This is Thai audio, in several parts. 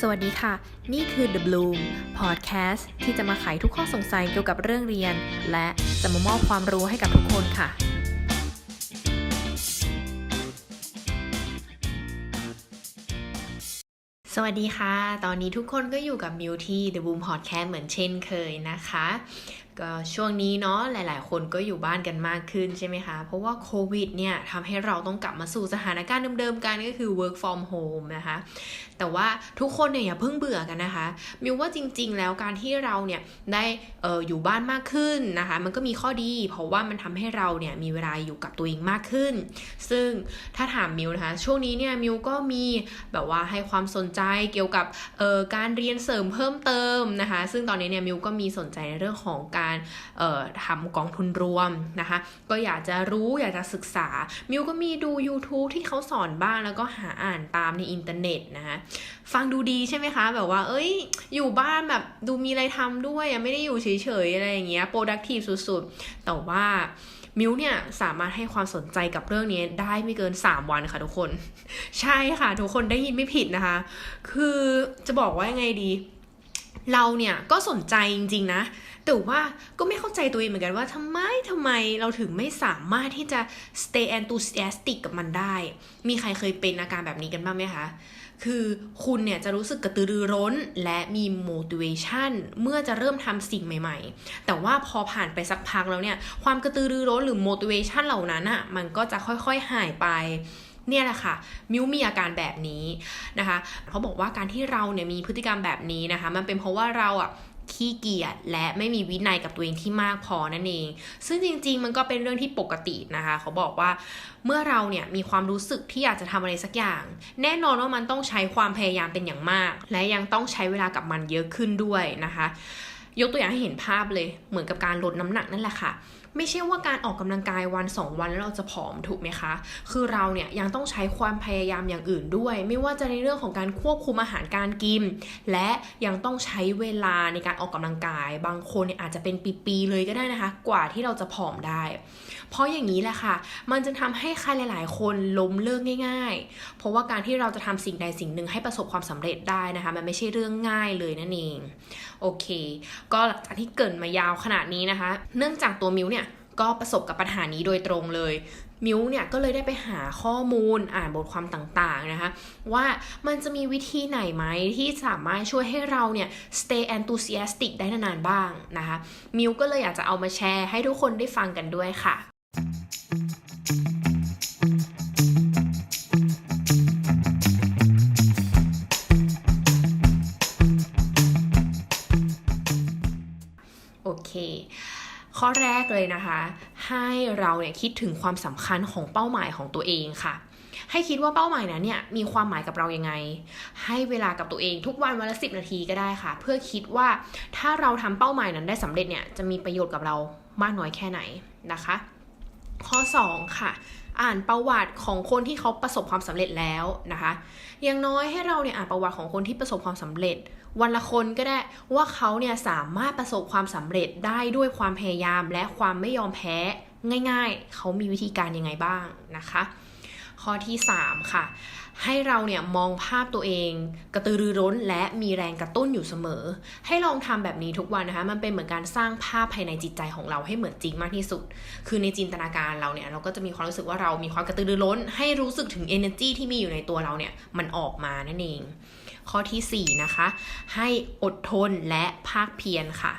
สวัสดีค่ะ นี่คือ The Bloom Podcast ที่จะมาไขทุกข้อสงสัยเกี่ยวกับเรื่องเรียน และจะมามอบความรู้ให้กับทุกคนค่ะ สวัสดีค่ะ ตอนนี้ทุกคนก็อยู่กับมิวที่ The Bloom Podcast เหมือนเช่นเคยนะคะ ก็ช่วงนี้เนาะหลาย ๆ คนก็อยู่บ้านกันมากขึ้นใช่ไหมคะ เพราะว่าโควิดเนี่ยทำให้เราต้องกลับมาสู่สถานการณ์เดิม ๆ กันก็คือ work from home นะคะ แต่ว่าทุกคนเนี่ยอย่าเพิ่งเบื่อกันนะคะ มิวว่าจริง ๆ แล้วการที่เราเนี่ยได้อออยู่บ้านมากขึ้นนะคะ มันก็มีข้อดี เพราะว่ามันทำให้เราเนี่ยมีเวลาอยู่กับตัวเองมากขึ้น ซึ่งถ้าถามมิวนะคะ ช่วงนี้เนี่ยมิวก็มีแบบว่าให้ความสนใจเกี่ยวกับออการเรียนเสริมเพิ่มเติมนะคะ ซึ่งตอนนี้เนี่ยมิวก็มีสนใจในเรื่องของการเอ่อทำกองทุนรวมนะคะ ก็อยากจะรู้อยากจะศึกษา มิวก็มีดู YouTube ที่เขาสอนบ้างแล้วก็หาอ่านตามในอินเทอร์เน็ตนะคะฟังดูดีใช่ไหมคะ แบบว่า เอ้ย อยู่บ้านแบบดูมีอะไรทำด้วยไม่ได้อยู่เฉยๆอะไรอย่างเงี้ย productive สุดๆ แต่ว่ามิวเนี่ยสามารถให้ความสนใจกับเรื่องนี้ได้ไม่เกิน 3 วันค่ะทุกคน ใช่ค่ะ ทุกคนได้ยินไม่ผิดนะคะ คือจะบอกว่ายังไงดี เราเนี่ยก็สนใจจริง ๆ นะ แต่ว่าก็ไม่เข้าใจตัวเองเหมือนกันว่าทำไมทำไมเราถึงไม่สามารถที่จะ stay enthusiastic กับมันได้ มีใครเคยเป็นอาการแบบนี้กันบ้างไหมคะ คือคุณเนี่ยจะรู้สึกกระตือรือร้นและมี motivation เมื่อจะเริ่มทำสิ่งใหม่ๆ แต่ว่าพอผ่านไปสักพักแล้วเนี่ย ความกระตือรือร้นหรือ motivation เหล่านั้นอะ่ะ มันก็จะค่อยๆหายไป เนี่ยแหละค่ะมิวมีอาการแบบนี้นะคะเขาบอกว่าการที่เราเนี่ยมีพฤติกรรมแบบนี้นะคะ มันเป็นเพราะว่าเราอะขี้เกียจและไม่มีวินัยกับตัวเองที่มากพอนั่นเอง ซึ่งจริง ๆ มันก็เป็นเรื่องที่ปกตินะคะ เขาบอกว่าเมื่อเราเนี่ยมีความรู้สึกที่อยากจะทำอะไรสักอย่าง แน่นอนว่ามันต้องใช้ความพยายามเป็นอย่างมาก และยังต้องใช้เวลากับมันเยอะขึ้นด้วยนะคะ ยกตัวอย่างให้เห็นภาพเลยเหมือนกับการลดน้ำหนักนั่นแหละค่ะ ไม่ใช่ว่าการออกกำลังกายวัน 2 วันแล้วเราจะผอมถูกไหมคะ คือเราเนี่ยยังต้องใช้ความพยายามอย่างอื่นด้วย ไม่ว่าจะในเรื่องของการควบคุมอาหารการกิน และยังต้องใช้เวลาในการออกกำลังกาย บางคนเนี่ยอาจจะเป็นปีๆเลยก็ได้นะคะ กว่าที่เราจะผอมได้ เพราะอย่างนี้แหละค่ะ มันจะทำให้ใครหลาย ๆ คนล้มเลิกง่าย ๆ เพราะว่าการที่เราจะทำสิ่งใดสิ่งหนึ่งให้ประสบความสำเร็จได้นะคะ มันไม่ใช่เรื่องง่ายเลยนั่นเอง โอเค ก็หลังจากที่เกิดมายาวขนาดนี้นะคะ เนื่องจากตัวมิวเนี่ย ก็ประสบกับปัญหานี้โดยตรงเลย มิวเนี่ยก็เลยได้ไปหาข้อมูลอ่านบทความต่างๆนะคะ ว่ามันจะมีวิธีไหนไหมที่สามารถช่วยให้เราเนี่ย stay enthusiastic ได้นานๆบ้างนะคะ มิวก็เลยอยากจะเอามาแชร์ให้ทุกคนได้ฟังกันด้วยค่ะโอเค ข้อแรกเลยนะคะ ให้เราเนี่ยคิดถึงความสำคัญของเป้าหมายของตัวเองค่ะให้คิดว่าเป้าหมายนั้นเนี่ยมีความหมายกับเรายังไง ให้เวลากับตัวเองทุกวันวันละสินาทีก็ได้ค่ะ เพื่อคิดว่าถ้าเราทำเป้าหมายนั้นได้สำเร็จเนี่ยจะมีประโยชน์กับเรามากน้อยแค่ไหนนะคะ ข้อ 2 ค่ะ อ่านประวัติของคนที่เขาประสบความสำเร็จแล้วนะคะ อย่างน้อยให้เราเนี่ยอ่านประวัติของคนที่ประสบความสำเร็จ วันละคนก็ได้ว่าเขาเนี่ยสามารถประสบความสำเร็จได้ด้วยความพยายามและความไม่ยอมแพ้ง่าย ๆ เขามีวิธีการยังไงบ้างนะคะ ข้อที่ 3 ค่ะ ให้เราเนี่ยมองภาพตัวเอง กระตือรือร้นและมีแรงกระตุ้นอยู่เสมอ ให้ลองทำแบบนี้ทุกวันนะคะ มันเป็นเหมือนการสร้างภาพภายในจิตใจของเราให้เหมือนจริงมากที่สุด คือในจินตนาการเราเนี่ยเราก็จะมีความรู้สึกว่าเรามีความกระตือรือร้น ให้รู้สึกถึง energy ที่มีอยู่ในตัวเราเนี่ยมันออกมานั่นเอง ข้อที่ 4 นะคะ ให้อดทนและภาคเพียรค่ะ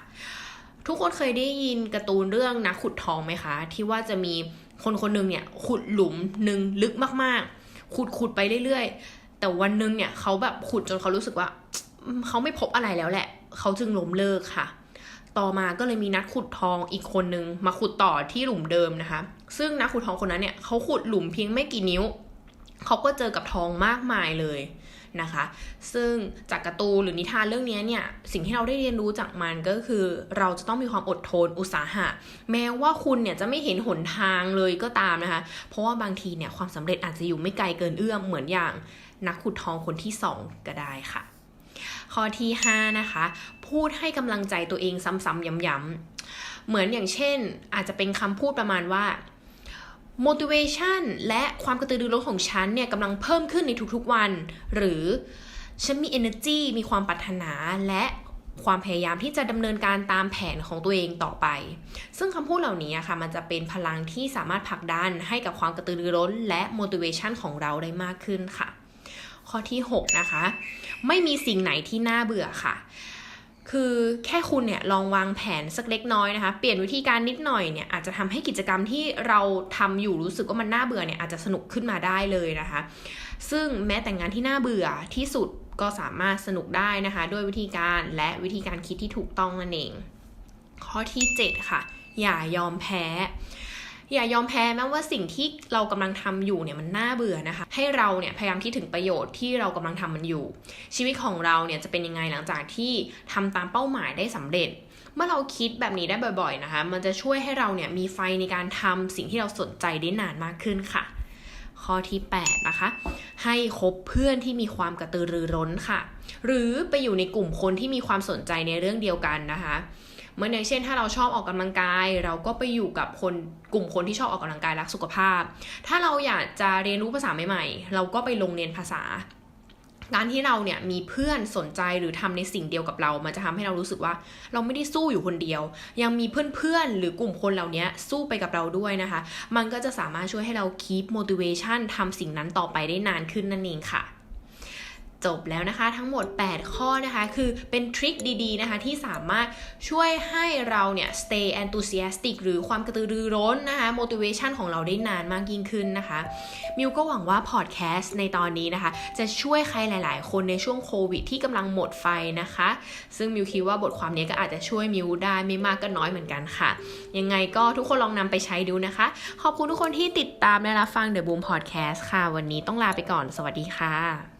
ทุกคนเคยได้ยินการ์ตูนเรื่องนักขุดทองไหมคะ ที่ว่าจะมี คนคนหนึ่งเนี่ยขุดหลุมหนึ่งลึกมากๆ ขุดขุดไปเรื่อยๆ แต่วันหนึ่งเนี่ยเขาแบบขุดจนเขารู้สึกว่าเขาไม่พบอะไรแล้วแหละ เขาจึงล้มเลิกค่ะ ต่อมาก็เลยมีนักขุดทองอีกคนนึงมาขุดต่อที่หลุมเดิมนะคะ ซึ่งนักขุดทองคนนั้นเนี่ยเขาขุดหลุมเพียงไม่กี่นิ้ว เขาก็เจอกับทองมากมายเลย นะคะ ซึ่งจากการ์ตูนหรือนิทานเรื่องนี้เนี่ยสิ่งที่เราได้เรียนรู้จากมันก็คือ เราจะต้องมีความอดทนอุตสาหะ แม้ว่าคุณเนี่ยจะไม่เห็นหนทางเลยก็ตามนะคะ เพราะว่าบางทีเนี่ยความสำเร็จอาจจะอยู่ไม่ไกลเกินเอื้อมเหมือนอย่างนักขุดทองคนที่ 2 ก็ได้ค่ะ ข้อที่ 5 นะคะ พูดให้กำลังใจตัวเองซ้ำๆย้ำๆเหมือนอย่างเช่น อาจจะเป็นคำพูดประมาณว่า motivation และความกระตือรือร้นของฉันเนี่ยกำลังเพิ่มขึ้นในทุกๆวัน หรือฉันมี energy มีความปรารถนาและความพยายามที่จะดำเนินการตามแผนของตัวเองต่อไป ซึ่งคำพูดเหล่านี้อะค่ะมันจะเป็นพลังที่สามารถผลักดันให้กับความกระตือรือร้น และ motivation ของเราได้มากขึ้นค่ะ ข้อที่ 6 นะคะ ไม่มีสิ่งไหนที่น่าเบื่อค่ะ คือแค่คุณเนี่ยลองวางแผนสักเล็กน้อยนะคะ เปลี่ยนวิธีการนิดหน่อยเนี่ยอาจจะทำให้กิจกรรมที่เราทำอยู่รู้สึกว่ามันน่าเบื่อเนี่ยอาจจะสนุกขึ้นมาได้เลยนะคะ ซึ่งแม้แต่งานที่น่าเบื่อที่สุดก็สามารถสนุกได้นะคะ ด้วยวิธีการและวิธีการคิดที่ถูกต้องนั่นเอง ข้อที่ 7 ค่ะ อย่ายอมแพ้ อย่ายอมแพ้แม้ว่าสิ่งที่เรากำลังทำอยู่เนี่ยมันน่าเบื่อนะคะ ให้เราเนี่ยพยายามคิดถึงประโยชน์ที่เรากำลังทำมันอยู่ ชีวิตของเราเนี่ยจะเป็นยังไงหลังจากที่ทำตามเป้าหมายได้สำเร็จ เมื่อเราคิดแบบนี้ได้บ่อยๆนะคะ มันจะช่วยให้เราเนี่ยมีไฟในการทำสิ่งที่เราสนใจได้นานมากขึ้นค่ะข้อที่ 8 นะคะ ให้คบเพื่อนที่มีความกระตือรือร้นค่ะ หรือไปอยู่ในกลุ่มคนที่มีความสนใจในเรื่องเดียวกันนะคะ เหมือนอย่างเช่น ถ้าเราชอบออกกำลังกาย เราก็ไปอยู่กับคนกลุ่มคนที่ชอบออกกำลังกายรักสุขภาพ ถ้าเราอยากจะเรียนรู้ภาษาใหม่ๆ เราก็ไปลงเรียนภาษาการที่เราเนี่ยมีเพื่อนสนใจหรือทำในสิ่งเดียวกับเรา มันจะทำให้เรารู้สึกว่าเราไม่ได้สู้อยู่คนเดียว ยังมีเพื่อนๆหรือกลุ่มคนเหล่านี้สู้ไปกับเราด้วยนะคะ มันก็จะสามารถช่วยให้เรา keep motivation ทำสิ่งนั้นต่อไปได้นานขึ้นนั่นเองค่ะ จบแล้วนะคะ ทั้งหมด 8 ข้อนะคะ คือเป็นทริคดีๆนะคะ ที่สามารถช่วยให้เราเนี่ย stay enthusiastic หรือความกระตือรือร้นนะคะ motivation ของเราได้นานมากยิ่งขึ้นนะคะ มิวก็หวังว่าพอดแคสต์ในตอนนี้นะคะ จะช่วยใครหลาย ๆ คนในช่วงโควิดที่กำลังหมดไฟนะคะ ซึ่งมิวคิดว่าบทความนี้ก็อาจจะช่วยมิวได้ไม่มากก็น้อยเหมือนกันค่ะ ยังไงก็ทุกคนลองนำไปใช้ดูนะคะ ขอบคุณทุกคนที่ติดตามและรับฟัง The Boom Podcast ค่ะ วันนี้ต้องลาไปก่อน สวัสดีค่ะ